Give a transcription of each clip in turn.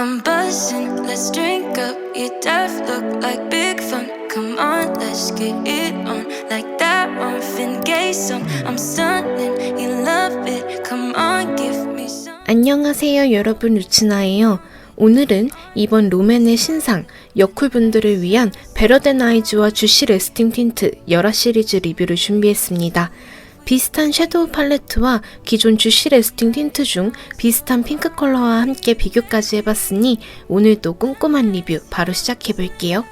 I'm buzzing, let's drink up. Your death look like big fun. Come on, let's get it on. Like that Marvin Gaye song. I'm stunning, you love it. Come on, give me some. 안녕하세요 여러분 루치나예요. 오늘은 이번 롬앤의 신상 여쿨분들을 위한 베러덴 아이즈와 주시 레스팅 틴트 열화 시리즈 리뷰를 준비했습니다. 비슷한 섀도우 팔레트와 기존 주시 레스팅 틴트 중 비슷한 핑크 컬러와 함께 비교까지 해봤으니 오늘도 꼼꼼한 리뷰 바로 시작해볼게요.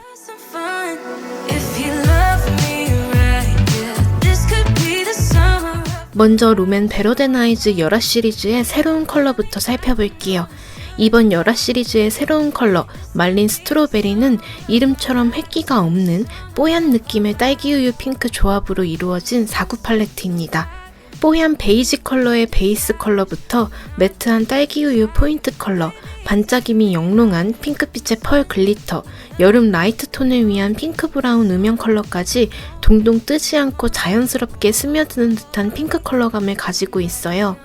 먼저 롬앤 베러덴 아이즈 열화 시리즈의 새로운 컬러부터 살펴볼게요. 이번 열화 시리즈의 새로운 컬러 말린 스트로베리는 이름처럼 획기가 없는 뽀얀 느낌의 딸기우유 핑크 조합으로 이루어진 4구 팔레트입니다. 뽀얀 베이지 컬러의 베이스 컬러부터 매트한 딸기우유 포인트 컬러, 반짝임이 영롱한 핑크빛의 펄 글리터, 여름 라이트 톤을 위한 핑크 브라운 음영 컬러까지 동동 뜨지 않고 자연스럽게 스며드는 듯한 핑크 컬러감을 가지고 있어요.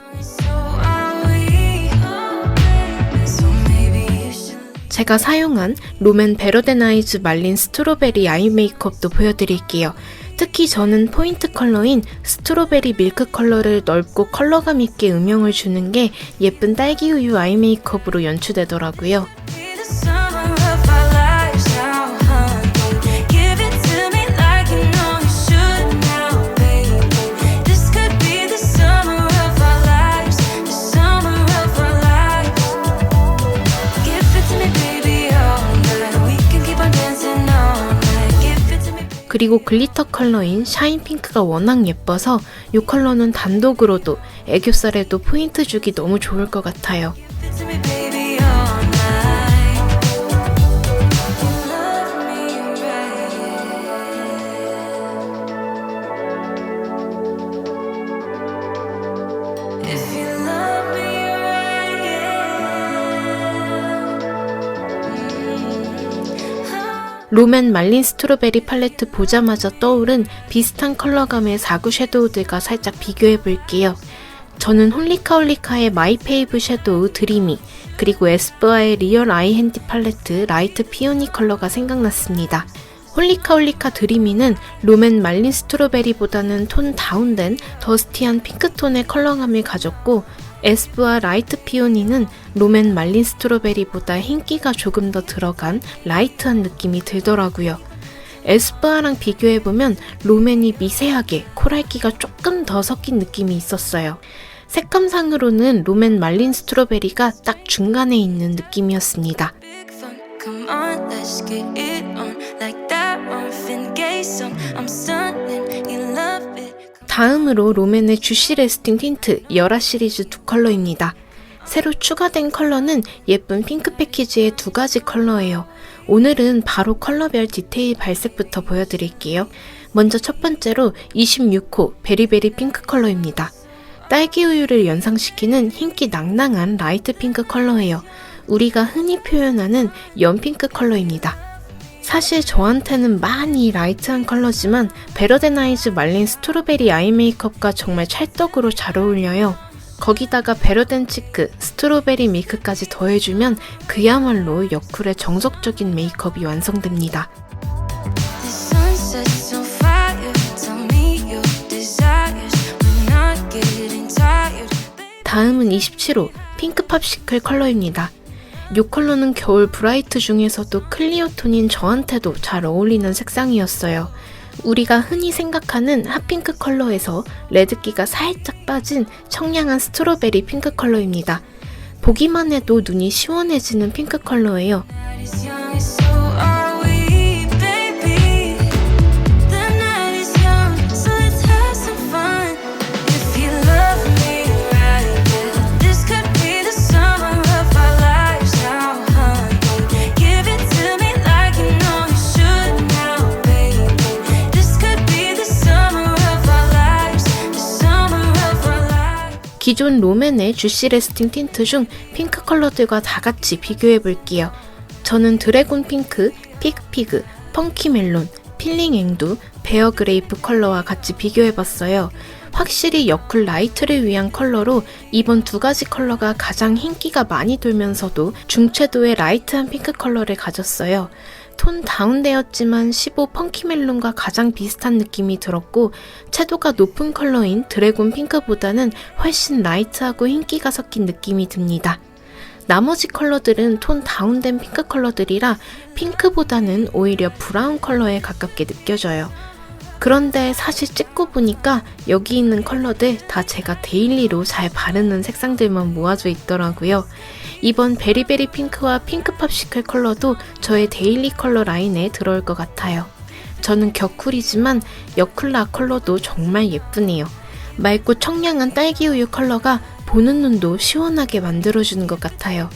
제가 사용한 롬앤 베러덴아이즈 말린 스트로베리 아이 메이크업도 보여드릴게요. 특히 저는 포인트 컬러인 스트로베리 밀크 컬러를 넓고 컬러감 있게 음영을 주는 게 예쁜 딸기 우유 아이 메이크업으로 연출되더라고요. 그리고 글리터 컬러인 샤인 핑크가 워낙 예뻐서 이 컬러는 단독으로도 애교살에도 포인트 주기 너무 좋을 것 같아요. 롬앤 말린 스트로베리 팔레트 보자마자 떠오른 비슷한 컬러감의 4구 섀도우들과 살짝 비교해 볼게요. 저는 홀리카홀리카의 마이페이브 섀도우 드리미, 그리고 에스쁘아의 리얼 아이 핸디 팔레트 라이트 피오니 컬러가 생각났습니다. 홀리카홀리카 드리미는 롬앤 말린 스트로베리보다는 톤 다운된 더스티한 핑크톤의 컬러감을 가졌고 에스쁘아 라이트 피오니는 롬앤 말린 스트로베리보다 흰기가 조금 더 들어간 라이트한 느낌이 들더라고요. 에스쁘아랑 비교해보면 롬앤이 미세하게 코랄기가 조금 더 섞인 느낌이 있었어요. 색감상으로는 롬앤 말린 스트로베리가 딱 중간에 있는 느낌이었습니다. 다음으로 롬앤의 주시 레스팅 틴트 열화 시리즈 두 컬러입니다. 새로 추가된 컬러는 예쁜 핑크 패키지의 두 가지 컬러예요. 오늘은 바로 컬러별 디테일 발색부터 보여드릴게요. 먼저 첫 번째로 26호 베리베리 핑크 컬러입니다. 딸기 우유를 연상시키는 흰기 낭낭한 라이트 핑크 컬러예요. 우리가 흔히 표현하는 연핑크 컬러입니다. 사실 저한테는 많이 라이트한 컬러지만 베러덴아이즈 말린 스트로베리 아이 메이크업과 정말 찰떡으로 잘 어울려요. 거기다가 베러덴 치크, 스트로베리 밀크까지 더해주면 그야말로 여쿨의 정석적인 메이크업이 완성됩니다. 다음은 27호 핑크 팝 시클 컬러입니다. 이 컬러는 겨울 브라이트 중에서도 클리어 톤인 저한테도 잘 어울리는 색상이었어요. 우리가 흔히 생각하는 핫핑크 컬러에서 레드기가 살짝 빠진 청량한 스트로베리 핑크 컬러입니다. 보기만 해도 눈이 시원해지는 핑크 컬러예요. 기존 롬앤의 주시 레스팅 틴트 중 핑크 컬러들과 다 같이 비교해 볼게요. 저는 드래곤 핑크, 픽피그, 펑키 멜론, 필링 앵두, 베어 그레이프 컬러와 같이 비교해 봤어요. 확실히 여쿨 라이트를 위한 컬러로 이번 두 가지 컬러가 가장 흰기가 많이 돌면서도 중채도의 라이트한 핑크 컬러를 가졌어요. 톤 다운되었지만 15 펑키멜론과 가장 비슷한 느낌이 들었고 채도가 높은 컬러인 드래곤 핑크보다는 훨씬 라이트하고 흰기가 섞인 느낌이 듭니다. 나머지 컬러들은 톤 다운된 핑크 컬러들이라 핑크보다는 오히려 브라운 컬러에 가깝게 느껴져요. 그런데 사실 찍고 보니까 여기 있는 컬러들 다 제가 데일리로 잘 바르는 색상들만 모아져 있더라고요. 이번 베리베리 핑크와 핑크 팝 시클 컬러도 저의 데일리 컬러 라인에 들어올 것 같아요. 저는 격쿨이지만 여쿨라 컬러도 정말 예쁘네요. 맑고 청량한 딸기 우유 컬러가 보는 눈도 시원하게 만들어주는 것 같아요.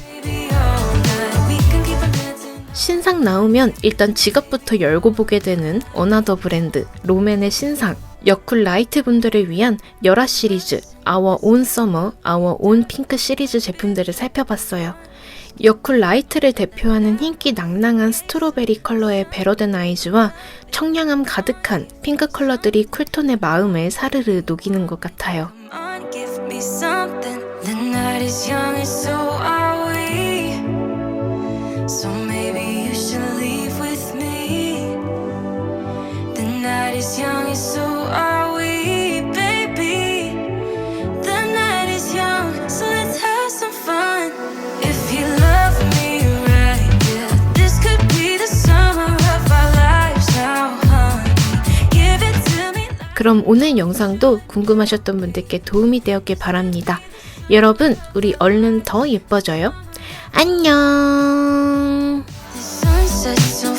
신상 나오면 일단 지갑부터 열고 보게 되는 어나더 브랜드 로맨의 신상 여쿨 라이트 분들을 위한 열화 시리즈 아워 온 서머, 아워 온 핑크 시리즈 제품들을 살펴봤어요. 여쿨 라이트를 대표하는 흰기 낭낭한 스트로베리 컬러의 베러덴 아이즈와 청량함 가득한 핑크 컬러들이 쿨톤의 마음을 사르르 녹이는 것 같아요. Is young and so are we, baby. The night is young, so let's have some fun. If you love me right, yeah, this could be the summer of our lives now, honey. Give it to me. 그럼 오늘 영상도 궁금하셨던 분들께 도움이 되었길 바랍니다. 여러분, 우리 얼른 더 예뻐져요. 안녕! The